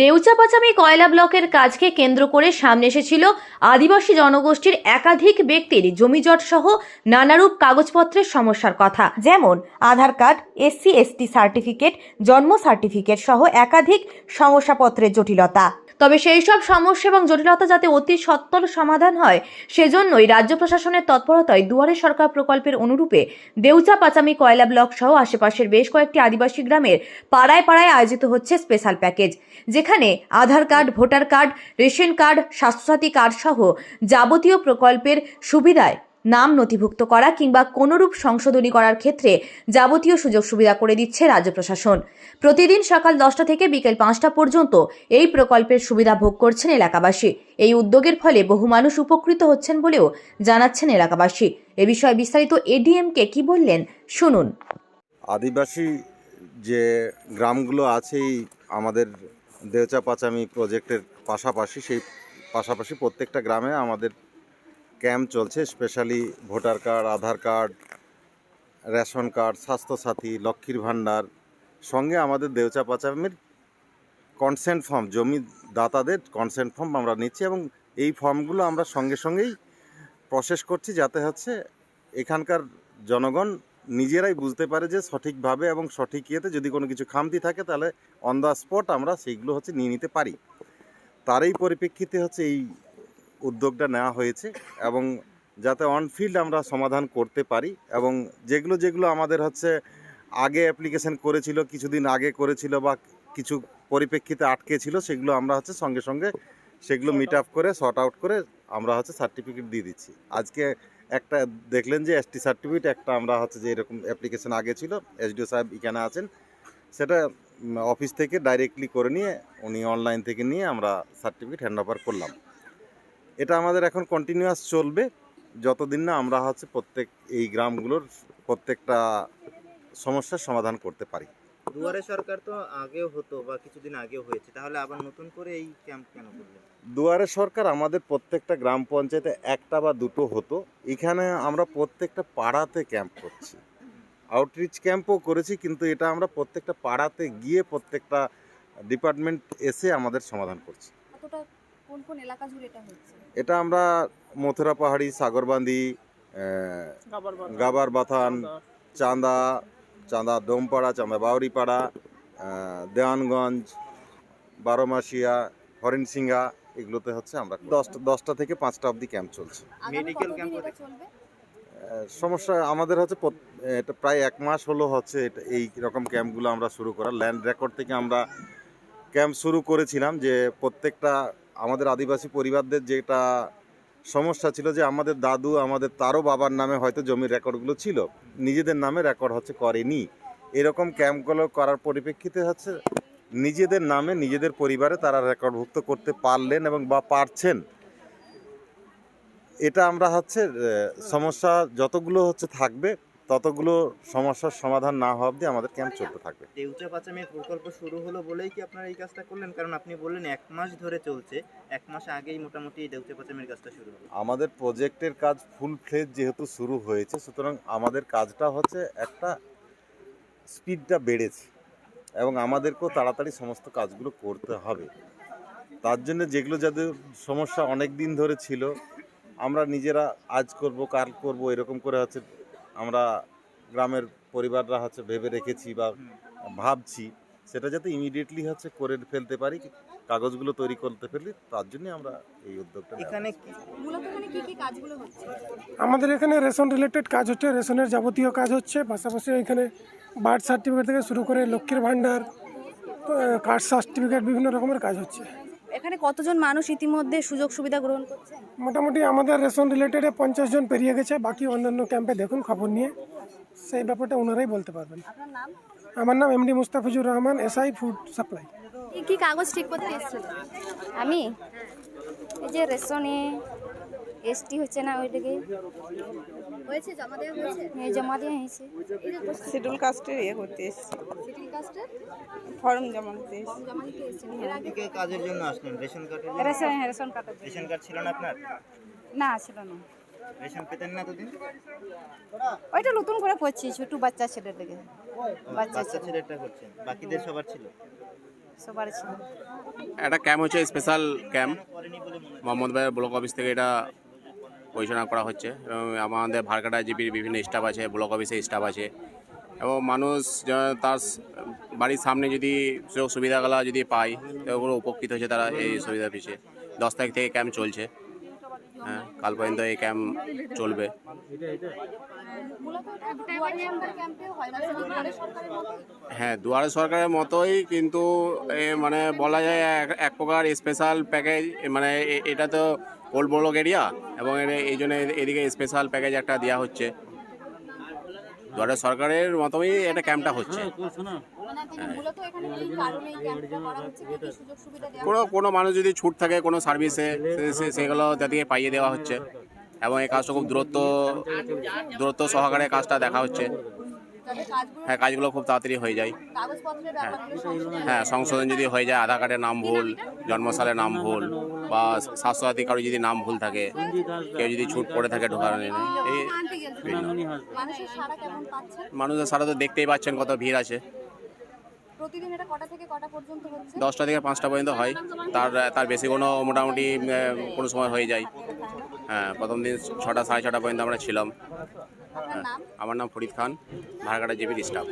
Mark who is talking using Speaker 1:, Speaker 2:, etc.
Speaker 1: দেউচাপাচামি কয়লা ব্লকের কাজকে কেন্দ্র করে সামনে এসেছিল আদিবাসী জনগোষ্ঠীর একাধিক ব্যক্তির জমিজট সহ নানারূপ কাগজপত্রের সমস্যার কথা। যেমন Aadhaar card, SC, ST certificate, জন্ম সার্টিফিকেট সহ একাধিক সমস্যাপত্রের জটিলতা। তবে সেই সব সমস্যা এবং জটিলতা যাতে অতি সত্তর সমাধান হয়, সেজন্যই রাজ্য প্রশাসনের তৎপরতায় দুয়ারে সরকার প্রকল্পের অনুরূপে দেউচা পাচামি কয়লা ব্লক সহ আশেপাশের বেশ কয়েকটি আদিবাসী গ্রামের পাড়ায় পাড়ায় আয়োজিত হচ্ছে স্পেশাল প্যাকেজ যেখানে Aadhaar card, voter card, ration card, Swasthya Sathi card সহ যাবতীয় প্রকল্পের সুবিধায় নাম নথিভুক্ত করা কিংবা কোনোরূপ সংশোধনী করার ক্ষেত্রে যাবতীয় সুযোগ সুবিধা করে দিচ্ছে রাজ্য প্রশাসন। প্রতিদিন সকাল দশটা থেকে বিকেল পাঁচটা পর্যন্ত এই প্রকল্পের সুবিধা ভোগ করছেন এলাকাবাসী। এই উদ্যোগের ফলে বহু মানুষ উপকৃত হচ্ছেন বলেও জানাচ্ছেন এলাকাবাসী। এ বিষয়ে বিস্তারিত এডিএমকে কি বললেন, শুনুন।
Speaker 2: আদিবাসী যে গ্রামগুলো আছে, এই আমাদের দেওচা পাচামি প্রজেক্টের পাশাপাশি সেই পাশাপাশি প্রত্যেকটা গ্রামে আমাদের ক্যাম্প চলছে specially voter card, Aadhaar card, ration card, Swasthya Sathi, Lakshmir Bhandar, সঙ্গে আমাদের দেওচা পাচামের কনসেন্ট ফর্ম জমি দাতাদের কনসেন্ট ফর্ম আমরা নিচ্ছি এবং এই ফর্মগুলো আমরা সঙ্গে সঙ্গেই প্রসেস করছি যাতে হচ্ছে এখানকার জনগণ নিজেরাই বুঝতে পারে যে সঠিকভাবে এবং সঠিক ইয়েতে যদি কোনো কিছু খামতি থাকে তাহলে অন দ্য স্পট আমরা সেইগুলো হচ্ছে নিয়ে নিতে পারি। তারই পরিপ্রেক্ষিতে হচ্ছে এই উদ্যোগটা নেওয়া হয়েছে এবং যাতে অনফিল্ড আমরা সমাধান করতে পারি এবং যেগুলো যেগুলো আমাদের হচ্ছে আগে অ্যাপ্লিকেশন করেছিল কিছুদিন আগে করেছিল বা কিছু পরিপ্রেক্ষিতে আটকে ছিল সেগুলো আমরা হচ্ছে সঙ্গে সঙ্গে সেগুলো মিট আপ করে শর্ট আউট করে আমরা হচ্ছে সার্টিফিকেট দিয়ে দিচ্ছি। আজকে একটা দেখলেন যে এসটি সার্টিফিকেট একটা আমরা হচ্ছে যে এরকম অ্যাপ্লিকেশন আগে ছিল এসডিও সাহেব এখানে আছেন সেটা অফিস থেকে ডাইরেক্টলি করে নিয়ে উনি অনলাইন থেকে নিয়ে আমরা সার্টিফিকেট হ্যান্ড ওভার করলাম। এটা আমাদের এখন কন্টিনিউয়াস চলবে। যতদিন না আমরা হচ্ছে প্রত্যেক এই গ্রামগুলোর প্রত্যেকটা সমস্যার সমাধান করতে পারি।
Speaker 3: দুয়ারে সরকার তো আগেও হতো বা কিছুদিন আগেও হয়েছে তাহলে আবার নতুন করে এই ক্যাম্প কেন করলেন?
Speaker 2: দুয়ারে সরকার আমাদের প্রত্যেকটা গ্রাম পঞ্চায়েতে একটা বা দুটো হতো। এখানে আমরা প্রত্যেকটা পাড়াতে ক্যাম্প করছি। আউটরিচ ক্যাম্পও করেছি কিন্তু এটা আমরা প্রত্যেকটা পাড়াতে গিয়ে প্রত্যেকটা ডিপার্টমেন্ট এসে আমাদের সমাধান করছি।
Speaker 4: কোন কোন এলাকা জুড়ে এটা হচ্ছে?
Speaker 2: এটা আমরা মথুরা পাহাড়ি সাগরবান্দি গাবার বাথান চাঁদা চাঁদা ডোমপাড়া চাঁদা বাউরিপাড়া দেওয়ানগঞ্জ বারোমাসিয়া হরিণসিংহা এগুলোতে হচ্ছে আমরা দশটা দশটা থেকে পাঁচটা অবধি ক্যাম্প চলছে। সমস্যা আমাদের হচ্ছে এটা প্রায় এক মাস হলো হচ্ছে এটা- এই রকম ক্যাম্পগুলো আমরা শুরু করা ল্যান্ড রেকর্ড থেকে আমরা ক্যাম্প শুরু করেছিলাম যে প্রত্যেকটা আমাদের আদিবাসী পরিবারদের যেটা সমস্যা ছিল যে আমাদের দাদু, আমাদের তারও বাবার নামে হয়তো জমির রেকর্ডগুলো ছিল। নিজেদের নামে রেকর্ড হচ্ছে করেনি। এরকম ক্যাম্পগুলো করার পরিপ্রেক্ষিতে হচ্ছে নিজেদের নামে নিজেদের পরিবারে তারা রেকর্ডভুক্ত করতে পারলেন এবং বা পারছেন। এটা আমরা হচ্ছে সমস্যা যতগুলো হচ্ছে থাকবে ততগুলো সমস্যার সমাধান না হওয়া অবধি আমাদের ক্যাম্প চলতে থাকবে।
Speaker 3: দেউচা পাচামের প্রকল্প শুরু হলো বলেই কি আপনারা এই কাজটা করলেন? কারণ আপনি বললেন এক মাস ধরে চলছে এক মাস আগেই মোটামুটি দেউচা পাচামের কাজটা শুরু হলো
Speaker 2: আমাদের প্রজেক্টের কাজ ফুল ফ্লেজ যেহেতু শুরু হয়েছে সুতরাং আমাদের কাজটা হচ্ছে একটা স্পিডটা বেড়েছে এবং আমাদেরকেও তাড়াতাড়ি সমস্ত কাজগুলো করতে হবে। তার জন্য যেগুলো যাদের সমস্যা অনেক দিন ধরে ছিল আমরা নিজেরা আজ করব কাল করব এরকম করে হচ্ছে আমরা গ্রামের পরিবাররা হচ্ছে ভেবে রেখেছি বা ভাবছি সেটা যাতে ইমিডিয়েটলি হচ্ছে করে ফেলতে পারি কাগজগুলো তৈরি করতে ফেলি তার জন্য আমরা এই উদ্যোগটা
Speaker 3: এখানে কি
Speaker 4: মূলত এখানে কি কি কাজগুলো হচ্ছে?
Speaker 5: আমাদের এখানে রেশন রিলেটেড কাজ হচ্ছে রেশনের যাবতীয় কাজ হচ্ছে পাশাপাশি এখানে বার্থ সার্টিফিকেট থেকে শুরু করে লক্ষ্মীর ভাণ্ডার কাস্ট সার্টিফিকেট বিভিন্ন রকমের কাজ হচ্ছে।
Speaker 4: এখানে কতজন মানুষ ইতিমধ্যে সুযোগ সুবিধা গ্রহণ করছেন?
Speaker 5: মোটামুটি আমাদের রেশন রিলেটেড পঞ্চাশ জন পেরিয়ে গেছে বাকি অন্যান্য ক্যাম্পে দেখুন খবর নিয়ে সেই ব্যাপারটা ওনারাই বলতে পারবেন।
Speaker 4: আপনার নাম?
Speaker 5: আমার নাম MD Mustafizur Rahman SI food supply
Speaker 4: কি কি কাগজ ঠিক করতে এসেছিল
Speaker 6: আমি? এই যে রেশনে এসটি হচ্ছে না ওইটাকে।
Speaker 4: হয়েছে জমা দেওয়া হয়েছে?
Speaker 6: এই জমা দিয়ে হয়েছে।
Speaker 7: শিডিউল কাস্টের ইয়ে করতে এসেছি।
Speaker 4: সিটিং কাস্টের?
Speaker 7: ফর্ম জমা দিতে এসেছি।
Speaker 4: জমা দিতে এসেছেন। এর আগে
Speaker 3: থেকে কাজের জন্য আসলেন। রেশন কার্ডের জন্য?
Speaker 6: রেশন হ্যাঁ, রেশন কার্ড
Speaker 3: রেশন কার্ড ছিল না আপনার?
Speaker 6: না ছিল না।
Speaker 3: রেশন পেতেন না এতদিন?
Speaker 6: ওইটা নতুন করে করছি ছোট বাচ্চা ছেলের লেগে বাচ্চা
Speaker 3: বাচ্চা
Speaker 6: ছেলে।
Speaker 3: ছেলেটা করছেন। বাকিদের সবার ছিল?
Speaker 6: সবার ছিল।
Speaker 8: একটা ক্যাম্প হচ্ছে special camp. Mohammadbazar block office থেকে এটা পরিচালনা করা হচ্ছে। এবং আমাদের ভারকাটা জিপির বিভিন্ন স্টাফ আছে ব্লক অফিসে স্টাফ আছে। এবং মানুষ তার বাড়ির সামনে যদি সুযোগ সুবিধাগুলো যদি পায়, তো উপকৃত হচ্ছে তারা এই সুবিধা পিছিয়ে দশ তারিখ থেকে ক্যাম্প চলছে। হ্যাঁ কাল পর্যন্ত এই ক্যাম্প চলবে। হ্যাঁ দুয়ারে সরকারের মতোই কিন্তু মানে বলা যায় এক- প্রকার স্পেশাল প্যাকেজ মানে এটা তো ওল্ড ব্লক এরিয়া এবং এর- এই জন্য এদিকে স্পেশাল প্যাকেজ একটা দেওয়া হচ্ছে। দুয়ারে সরকারের মতোই এটা ক্যাম্পটা হচ্ছে। কোনো কোনো মানুষ যদি ছুট থাকে কোনো সার্ভিসে সেগুলো তাদেরকে পাইয়ে দেওয়া হচ্ছে। এবং এই কাজটা খুব দূরত্ব দূরত্ব সহকারে কাজটা দেখা হচ্ছে। হ্যাঁ কাজগুলো খুব তাড়াতাড়ি হয়ে যায়। হ্যাঁ। হ্যাঁ সংশোধন যদি হয়ে যায় আধার কার্ডের নাম ভুল জন্মসালের নাম ভুল বা স্বাস্থ্যসাথী কারও যদি নাম ভুল থাকে কেউ যদি ছুট পড়ে থাকে ঢোকার নেই এই।
Speaker 4: মানুষের সারা
Speaker 8: তো দেখতেই পাচ্ছেন কত ভিড় আছে। দশটা থেকে পাঁচটা পর্যন্ত হয়। তার তার বেশি কোনো মোটামুটি কোনো সময় হয়ে যায়। হ্যাঁ প্রথম দিন ছটা সাড়ে ছটা পর্যন্ত আমরা ছিলাম। আমার নাম ফরিদ খান ভাড়াঘাটা জিবির স্টাফ।